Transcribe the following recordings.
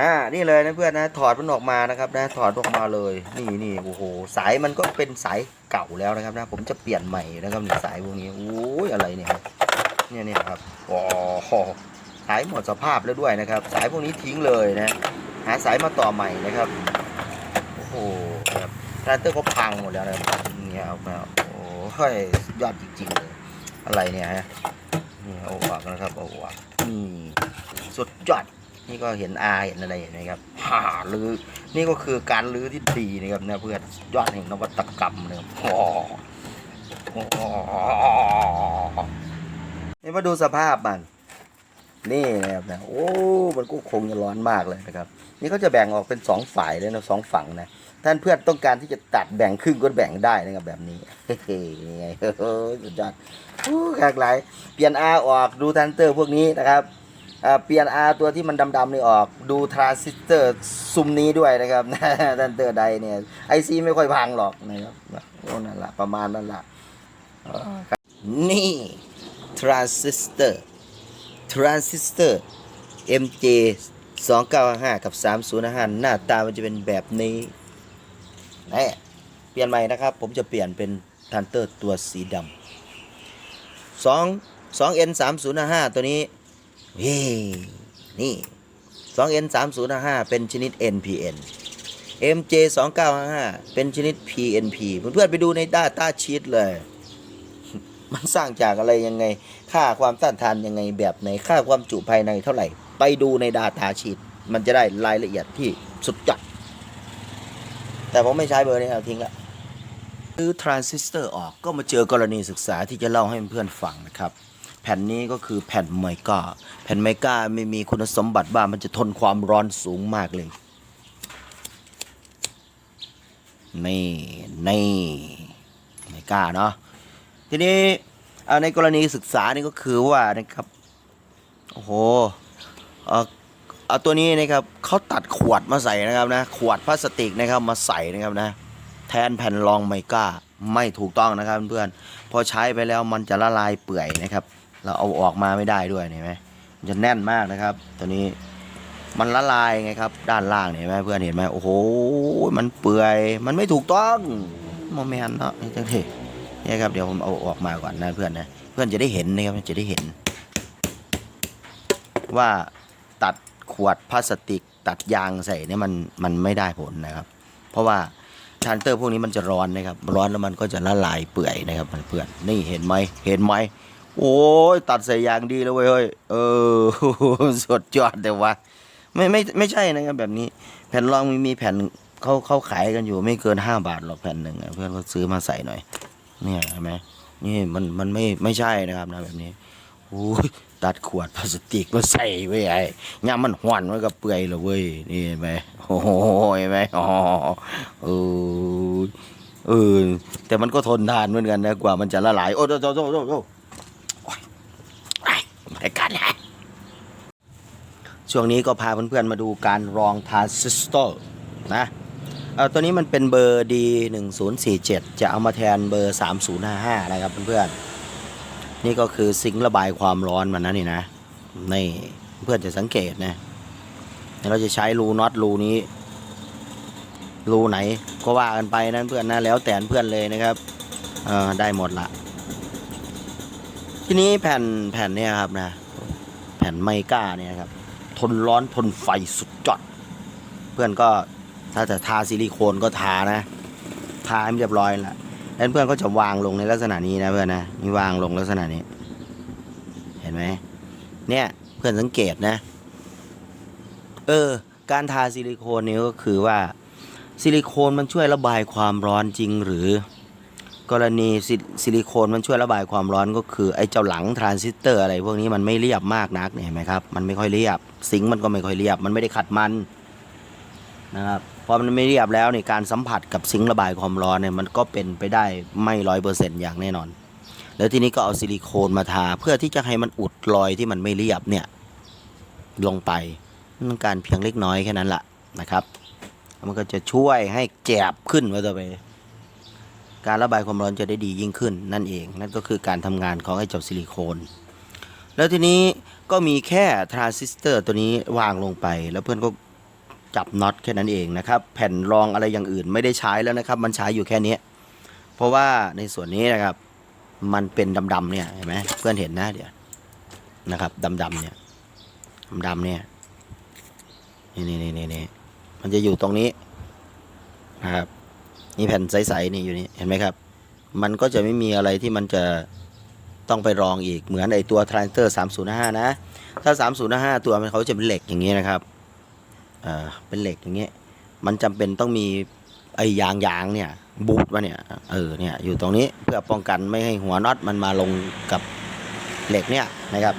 อ่า นี่เลยนะเพื่อนนะ ถอดมันออกมานะครับนะ ถอดออกมาเลย นี่นี่โอ้โห สายมันก็เป็นสายเก่าแล้วนะครับนะ ผมจะเปลี่ยนใหม่นะครับสายพวกนี้ โอ้ยอะไรเนี่ย เนี่ยเนี่ยครับโอ้โหสายหมดสภาพแล้วด้วยนะครับ สายพวกนี้ทิ้งเลยนะ หาสายมาต่อใหม่นะครับ โอ้โหครับทรานเตอร์ก็พังหมดแล้วนะครับเนี่ยเอามาโอ้ยยอดจริงๆเลย อะไรเนี่ยฮะนี่เอาออกนะครับเอาออกนี่สุดยอด นี่ก็เห็นอาเห็นอะไรเห็นไหมครับผ่าลือนี่ก็คือการลื้อที่ดีนะครับเนี่ยเพื่อนสุดยอดแห่งนวัตกรรมนะครับโอ้โหนี่มาดูสภาพมันนี่นะครับนะโอ้ มันก็คงจะร้อนมากเลยนะครับ นี่ก็จะแบ่งออกเป็นสองฝ่ายเลยนะสองฝั่งนะท่านเพื่อนต้องการที่จะตัดแบ่งครึ่งก็แบ่งได้นะครับแบบนี้เฮ้ยยังไงเฮ้ยสุดยอดโอ้ขากหลายเปลี่ยน R ออกดูทันเตอร์พวกนี้นะครับอ่า เปลี่ยน R ตัวที่มันดำๆนี่ออก ดูทรานซิสเตอร์ซุมนี้ด้วยนะครับทันเตอร์ใดเนี่ยไอซีไม่ค่อยพังหรอกนะครับโอ้นั่นแหละประมาณนั่นแหละนี่ทรานซิสเตอร์ทรานซิสเตอร์ MJ 295กับ 305หน้าตามันจะเป็นแบบนี้นี่เปลี่ยนใหม่นะครับ ผมจะเปลี่ยนเป็นทันเตอร์ตัวสีดำ2 2N 305ตัวนี้ เฮ้นี่ 2N3055 เป็นชนิด NPN MJ2955 เป็นชนิด PNP เพื่อนๆไปดูในด้าต้าชีตเลย มันสร้างจากอะไรยังไง ค่าความต้านทานยังไงแบบไหน ค่าความจุภายในเท่าไหร่ ไปดูในดาตาชีตมันจะได้รายละเอียดที่สุดจัด แต่ผมไม่ใช้เบอร์นี้เอาทิ้งละซื้อทรานซิสเตอร์ออกก็มาเจอกรณีศึกษาที่จะเล่าให้เพื่อนฟังนะครับ แผ่นนี้ก็คือแผ่นไมก้า แผ่นไมก้าไม่มีคุณสมบัติว่ามันจะทนความร้อนสูงมากเลย นี่นี่ไมก้าเนาะ ทีนี้ในกรณีศึกษานี่ก็คือว่านะครับ โอ้โหเอ่อเอาตัวนี้นะครับเขาตัดขวดมาใส่นะครับนะ ขวดพลาสติกนะครับมาใส่นะครับนะ แทนแผ่นรองไมก้าไม่ถูกต้องนะครับเพื่อน พอใช้ไปแล้วมันจะละลายเปื่อยนะครับ เราเอาออกมาไม่ได้ด้วยเห็นไหมมันจะแน่นมากนะครับ ตัวนี้มันละลายไงครับ ด้านล่างเห็นไหมเพื่อนเห็นไหมโอ้โหมันเปื่อยมันไม่ถูกต้องโมเมนต์เนาะนี่จังเทเนี่ครับเดี๋ยวผมเอาออกมาก่อนนะเพื่อนนะเพื่อนจะได้เห็นนะครับจะได้เห็น ว่าตัดขวดพลาสติกตัดยางใส่เนี่ยมันมันไม่ได้ผลนะครับ เพราะว่าทานเตอร์พวกนี้มันจะร้อนนะครับ ร้อนแล้วมันก็จะละลายเปื่อยนะครับเพื่อนนี่เห็นไหมเห็นไหม โอ้ยตัดใส่ยางดีแล้วเว้ยเฮ้ยเออสดยอดแต่ว่าไม่ไม่ไม่ใช่นะครับแบบนี้ แผ่นรองมีมีแผ่นเขาเขาขายกันอยู่ไม่เกินห้าบาทหรอกแผ่นหนึ่งเพื่อนก็ซื้อมาใส่หน่อย เนี่ยเห็นไหมนี่มันมันไม่ไม่ใช่นะครับนะแบบนี้โอ้ยตัดขวดพลาสติกมาใส่ไว้ไอ้ย่ามันหวนไว้กับเปื่อยเลยเว้ยนี่เห็นไหมโอ้โหเห็นไหมอ๋อเออเออแต่มันก็ทนทานเหมือนกันนะกว่ามันจะละลายโอ้โหโอ้โหโอ้โหโอ้โหโอ้ยไอ้ไม่กันนะ ช่วงนี้ก็พาเพื่อนๆมาดูการรองทรานซิสเตอร์นะเออตัวนี้มันเป็นเบอร์ D 1 0 4 7จะเอามาแทนเบอร์ 3055 นะครับเพื่อนๆ นี่ก็คือซิงค์ระบายความร้อนมันนะนี่นะนี่เพื่อนจะสังเกตนะเดี๋ยวเราจะใช้รูน็อตรูนี้ รูไหนก็ว่ากันไปนะเพื่อนนะแล้วแต่เพื่อนเลยนะครับเออได้หมดละ ทีนี้แผ่นแผ่นเนี่ยครับนะ แผ่นไมก้าเนี่ยครับ ทนร้อนทนไฟสุดจอด เพื่อนก็ถ้าจะทาซิลิโคนก็ทานะ ทาให้เรียบร้อยแล้วแล้วเพื่อนก็จะวางลงในลักษณะนี้นะเพื่อนนะนี่วางลงลักษณะนี้ เห็นไหมเนี่ยเพื่อนสังเกตนะ เออ การทาซิลิโคนนี่ก็คือว่าซิลิโคนมันช่วยระบายความร้อนจริงหรือ กรณีซิซลิโคนมันช่วยระบายความร้อนก็คือไอ้เจ้าหลังทรานซิสเตอร์อะไรพวกนี้มันไม่เรียบมากนักเนี่ยเห็นไหมครับมันไม่ค่อยเรียบซิงค์มันก็ไม่ค่อยเรียบ มันไม่ได้ขัดมันนะครับพอมันไม่เรียบแล้วในการสัมผัสกับซิงค์ระบายความร้อนเนี่ยมันก็เป็นไปได้ไม่ร้อยเปอร์เซ็นต์อย่างแน่นอน แล้วทีนี้ก็เอาซิลิโคนมาทา เพื่อที่จะให้มันอุดรอยที่มันไม่เรียบเนี่ยลงไปมันการเพียงเล็กน้อยแค่นั้นแหละนะครับ มันก็จะช่วยให้แจบขึ้นว่าต่อไป การระบายความร้อนจะได้ดียิ่งขึ้นนั่นเอง นั่นก็คือการทำงานของไอ้เจ้าซิลิโคน แล้วทีนี้ก็มีแค่ทรานซิสเตอร์ตัวนี้วางลงไป แล้วเพื่อนก็จับน็อตแค่นั้นเองนะครับแผ่นรองอะไรอย่างอื่นไม่ได้ใช้แล้วนะครับ มันใช้อยู่แค่นี้ เพราะว่าในส่วนนี้นะครับ มันเป็นดำๆเนี่ยเห็นไหมเพื่อนเห็นนะเดี๋ยวนะครับดำๆเนี่ยดำๆเนี่ยนี่นี่นี่นี่นี่มันจะอยู่ตรงนี้นะครับ นี่แผ่นใสๆนี่อยู่นี่เห็นไหมครับ มันก็จะไม่มีอะไรที่มันจะต้องไปรองอีกเหมือนไอตัวทรานเตอร์305 นะ ถ้า 305 ตัวมันเขาจะเป็นเหล็กอย่างนี้นะครับเอ่อเป็นเหล็กอย่างนี้ยมันจำเป็นต้องมีไอ้ยางยางเนี่ยบูทมาเนี่ยเออเนี่ยอยู่ตรงนี้เพื่อป้องกันไม่ให้หัวน็อตมันมาลงกับเหล็กเนี่ยนะครับ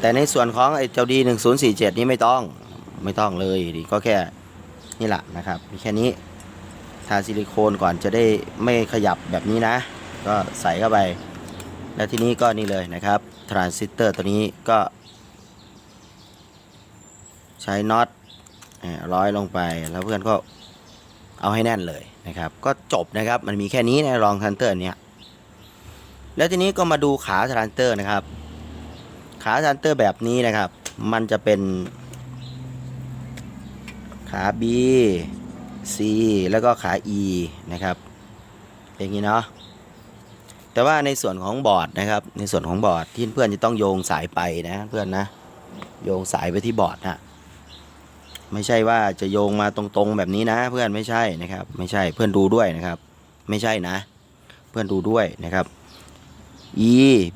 แต่ในส่วนของไอ้เจ้าดี1047 นี่ไม่ต้องไม่ต้องเลยดีก็แค่นี่แหละนะครับมีแค่นี้ ทาซิลิโคนก่อนจะได้ไม่ขยับแบบนี้นะ ก็ใส่เข้าไป แล้วทีนี้ก็นี่เลยนะครับทรานซิสเตอร์ตัวนี้ก็ ใช้น็อตร้อยลงไปแล้วเพื่อนก็เอาให้แน่นเลยนะครับ ก็จบนะครับมันมีแค่นี้ในะรองทันเตอร์เนี้ยแล้วทีนี้ก็มาดูขาทรานเตอร์นะครับ ขาทรานเตอร์แบบนี้นะครับ มันจะเป็นขา B C แล้วก็ขา E นะครับ อย่างนี้เนาะแต่ว่าในส่วนของบอร์ดนะครับ ในส่วนของบอร์ดที่เพื่อนจะต้องโยงสายไปนะเพื่อนนะ โยงสายไปที่บอร์ดนะไม่ใช่ว่าจะโยงมาตรงๆแบบนี้นะ เพื่อนไม่ใช่นะครับ ไม่ใช่เพื่อนดูด้วยนะครับ ไม่ใช่นะ เพื่อนดูด้วยนะครับ E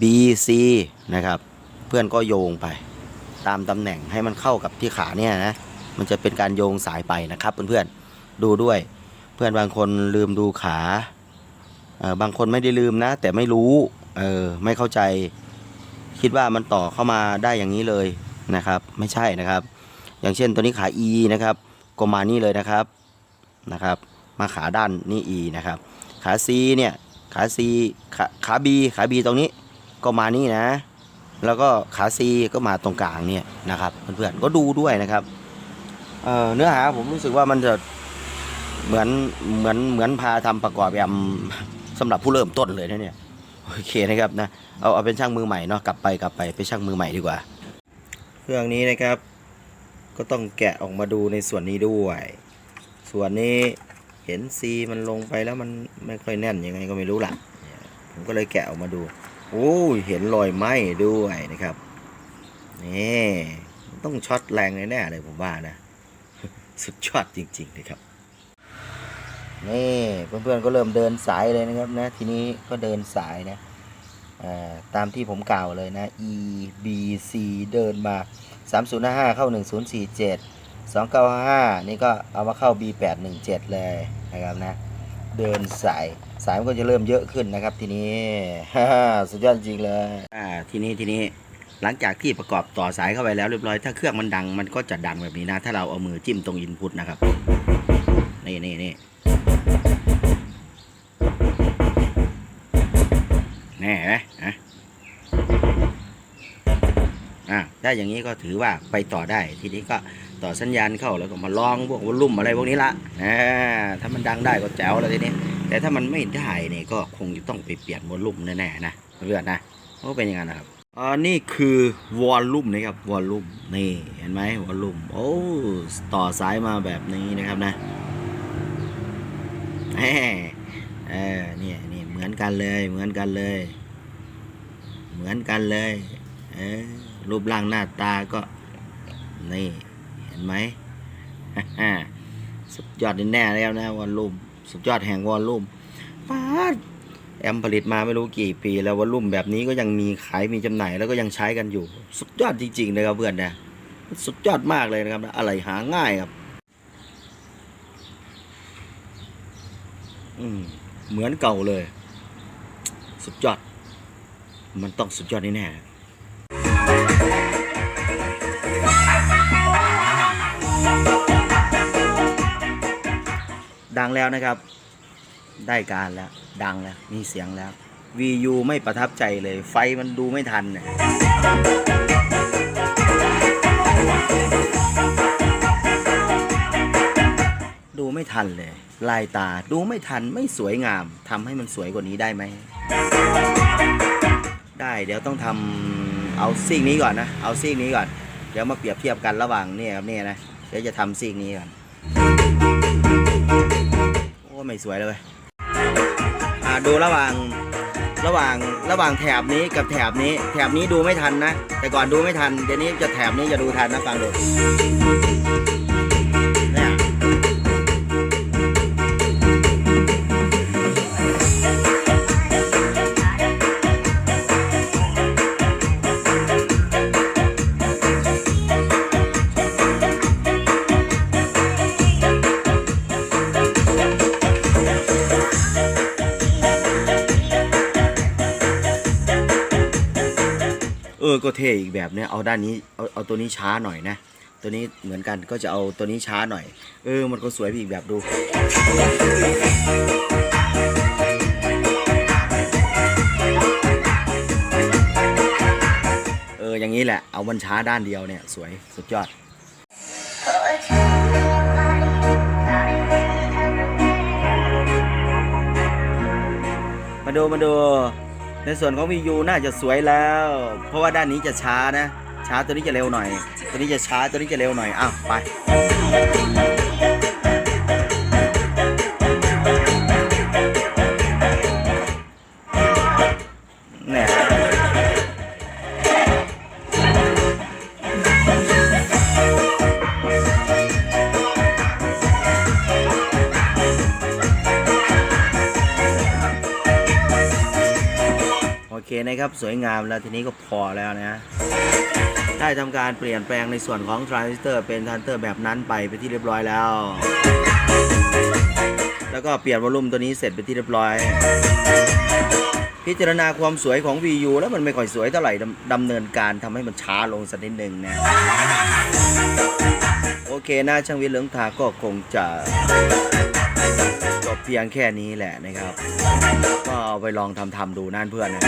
B C นะครับ เพื่อนก็โยงไป ตามตำแหน่งให้มันเข้ากับที่ขาเนี่ยนะมันจะเป็นการโยงสายไปนะครับเพื่อนๆ ดูด้วย เพื่อนบางคนลืมดูขาเออบางคนไม่ได้ลืมนะ แต่ไม่รู้เออไม่เข้าใจ คิดว่ามันต่อเข้ามาได้อย่างนี้เลยนะครับ ไม่ใช่นะครับ อย่างเช่นตัวนี้ขา E นะครับก็มานี่เลยนะครับนะครับ มาขาด้านนี่ E นะครับ ขา C เนี่ยขา C ขาขา B ขา B ตรงนี้ก็มานี่นะ แล้วก็ขา C ก็มาตรงกลางเนี่ยนะครับเพื่อนๆก็ดูด้วยนะครับเเนื้อหาผมรู้สึกว่ามันจะ เหมือนเหมือนเหมือนพาทำประกอบแอมสำหรับผู้เริ่มต้นเลยนะเนี่ยโอเคนะครับนะเอาเอาเป็นช่างมือใหม่เนาะกลับไปกลับไปเป็นช่างมือใหม่ดีกว่า เครื่องนี้นะครับ ก็ต้องแกะออกมาดูในส่วนนี้ด้วย ส่วนนี้เห็นซีมันลงไปแล้วมันไม่ค่อยแน่นยังไงก็ไม่รู้ล่ะเนี่ยผมก็เลยแกะออกมาดูโอ้เห็นรอยไหม้ด้วยนะครับนี่ต้องช็อตแรงแน่ๆเลยผมว่านะ สุดยอดจริง ๆ นะครับ นี่เพื่อนๆก็เริ่มเดินสายเลยนะครับนะทีนี้ก็เดินสายนะตามที่ผมกล่าวเลยนะ E B C เดินมา 3055 เข้า 1047 295 นี่ก็เอามาเข้า B 817เลยนะครับนะเดินสายสายมันก็จะเริ่มเยอะขึ้นนะครับ ทีนี้สุดยอดจริงเลยอ่าทีนี้ทีนี้หลังจากที่ประกอบต่อสายเข้าไปแล้วเรียบร้อยถ้าเครื่องมันดังมันก็จะดังแบบนี้นะ ถ้าเราเอามือจิ้มตรงอินพุตนะครับ นี่นี่นี่ แน่ไหมอะอะถ้าอย่างนี้ก็ถือว่าไปต่อได้ ทีนี้ก็ต่อสัญญาณเข้าแล้วก็มาลองพวกวอลลุ่มอะไรพวกนี้ละอถ้ามันดังได้ก็แจ๋วแล้วทีนี้ แต่ถ้ามันไม่ได้เนี่ยก็คงจะต้องไปเปลี่ยนวอลลุ่มแน่ๆนะเพื่อนนะก็เป็นอย่างนั้นนะครับอ่านี่คือวอลลุ่มนะครับวอลลุ่มนี่เห็นไหมวอลลุ่มโอ้ต่อสายมาแบบนี้นะครับนะ แหมเออเนี่ยนี่เหมือนกันเลย เหมือนกันเลย เหมือนกันเลย เออรูปร่างหน้าตาก็ นี่ เห็นไหมสุดยอดแน่แล้วนะวอลลุ่มสุดยอดแห่งวอลลุ่มป๊าแอมผลิตมาไม่รู้กี่ปี แล้ววอลลุ่มแบบนี้ก็ยังมีขายมีจำหน่ายแล้วก็ยังใช้กันอยู่ สุดยอดจริงๆเลยครับเพื่อนนะสุดยอดมากเลยนะครับ อะไรหาง่ายครับ อืมเหมือนเก่าเลย สุดยอด มันต้องสุดยอดแน่ๆดังแล้วนะครับ ได้การแล้ว ดังแล้ว มีเสียงแล้ว VU ไม่ประทับใจเลย ไฟมันดูไม่ทันเนี่ย ไม่ทันเลย ลายตาดูไม่ทันไม่สวยงามทำให้มันสวยกว่านี้ได้ไหม ได้เดี๋ยวต้องทำเอาซีกนี้ก่อนนะ เอาซีกนี้ก่อน เดี๋ยวมาเปรียบเทียบกันระหว่างเนี่ยกับเนี่ยนะ เดี๋ยวจะทำซีกนี้ก่อน โอ้ไม่สวยเลยอ่าดูระหว่างระหว่างระหว่างแถบนี้กับแถบนี้ แถบนี้ดูไม่ทันนะ แต่ก่อนดูไม่ทันเดี๋ยวนี้จะแถบนี้จะดูทันนะฟังดู ออก็เท่อีกแบบเนี้ยเอาด้านนี้เอาเอาตัวนี้ช้าหน่อยนะ ตัวนี้เหมือนกันก็จะเอาตัวนี้ช้าหน่อย เออ มันก็สวยไปอีกแบบดูเอออย่างนี้แหละเอามันช้าด้านเดียวเนี่ยสวยสุดยอดมาดูมาดู ในส่วนของ VU น่าจะสวยแล้ว เพราะว่าด้านนี้จะช้านะ ช้าตัวนี้จะเร็วหน่อย ตัวนี้จะช้าตัวนี้จะเร็วหน่อยอ้าวไป นะครับ สวยงามแล้วทีนี้ก็พอแล้วนะได้ทำการเปลี่ยนแปลงในส่วนของทรานซิสเตอร์เป็นทรานซิสเตอร์แบบนั้นไปเป็นที่เรียบร้อยแล้ว แล้วก็เปลี่ยนวอลลุ่มตัวนี้เสร็จเป็นที่เรียบร้อย พิจารณาความสวยของ VU แล้วมันไม่ค่อยสวยเท่าไหร่ดำเนินการทำให้มันช้าลงสักนิดหนึ่งนะ โอเคนะช่างวิทย์เหลืองทาก็คงจะจบเพียงแค่นี้แหละนะครับ ก็เอาไปลองทำทำๆดูนั่นเพื่อนนะ